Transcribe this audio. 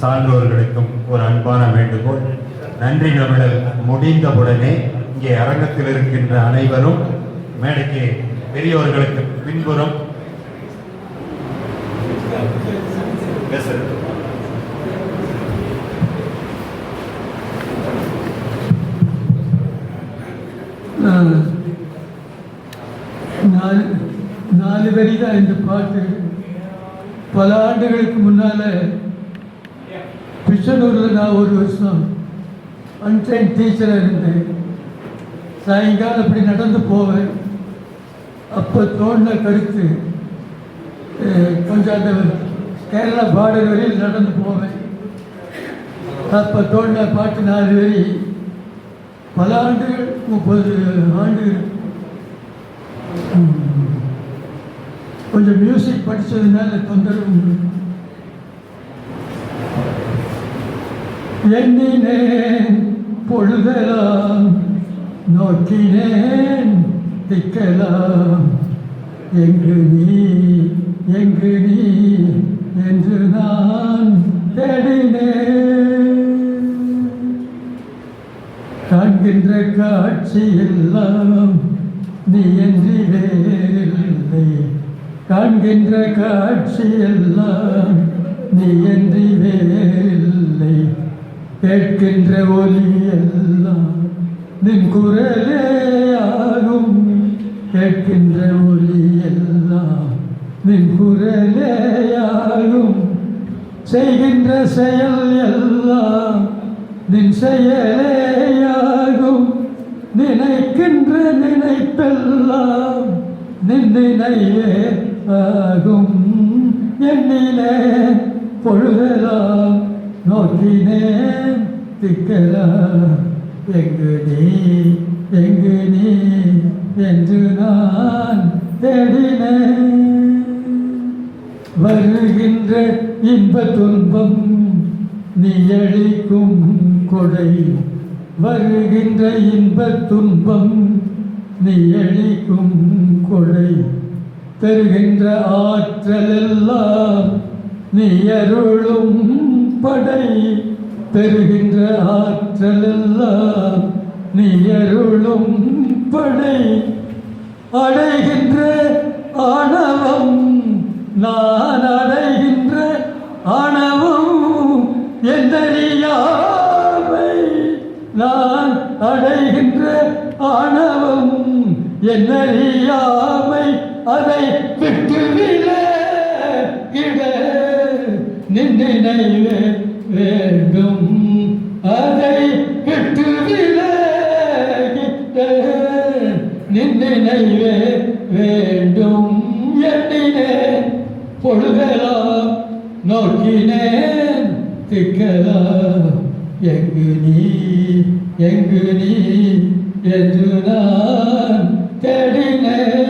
சான்றோர்களுக்கும் ஒரு அன்பான வேண்டுகோள். நன்றி தமிழர். முடிந்தவுடனே இங்கே அரங்கத்தில் இருக்கின்ற அனைவரும் மேடைக்கு பெரியவர்களுக்கு பின்புறம் நாலு நாலு வரி தான் இந்த பாட்டு. பல ஆண்டுகளுக்கு முன்னால பிச்சனூரில் நான் ஒரு வருஷம் அன்டைன் டீச்சராக இருந்தேன். சாயங்காலம் அப்படி நடந்து போவேன். அப்போ தோணின கருத்து கொஞ்சம் அந்த கேரளா பார்டர் வரையில் நடந்து போவேன். அப்போ தோணின பாட்டு நாலு வரி பல ஆண்டுகள் முப்பது ஆண்டுகள். கொஞ்சம் மியூசிக் படித்ததுனால தொந்தரவு எண்ணினேன் பொழுதலாம் நோக்கினேன் திக்கலாம் எங்கு நீ எங்கு நீ என்று நான் தேடினேன். காண்கின்ற காட்சி எல்லாம் நீ என்று வேறில்லை. காண்கின்ற காட்சி எல்லாம் நீ என்று வேறில்லை. கேட்கின்ற ஒலி எல்லாம் நின் குரலே ஆகும் கேட்கின்ற ஒலி எல்லாம் நின் குரலே ஆகும் செய்கின்ற செயல் எல்லாம் நின் செயலேயாகும் நினைக்கின்ற நினைப்பெல்லாம் நின் நினைவே ஆகும் எண்ணினே பொழுதெல்லாம் நோக்கினேன் திக்கலாம் எங்கு நீ எங்கு நீ என்று நான் தேடினேன். வருகின்ற இன்ப துன்பம் நீ அழிக்கும் கொடை. வருகின்ற இன்ப துன்பம் நீ அழிக்கும் கொடை. தருகின்ற ஆற்றலெல்லாம் நீ அருளும் படை தருகின்ற ஆற்றலெல்லாம் நீ அருளும் படை. அடைகின்ற ஆணவம் நான் அடைகின்ற ஆணவம் எந்தறியாமை? நான் அடைகின்ற ஆணவம் என்னறியாமை அதை விட்டு நின்னினைவே வேண்டும் அதை விட்டு விலகிட்ட வேண்டும். எண்ணினேன் பொழுதெல்லாம் நோக்கினேன். திக்கலாம் எங்கு நீ எங்கு நீ? என்று நான் தேடினேன்.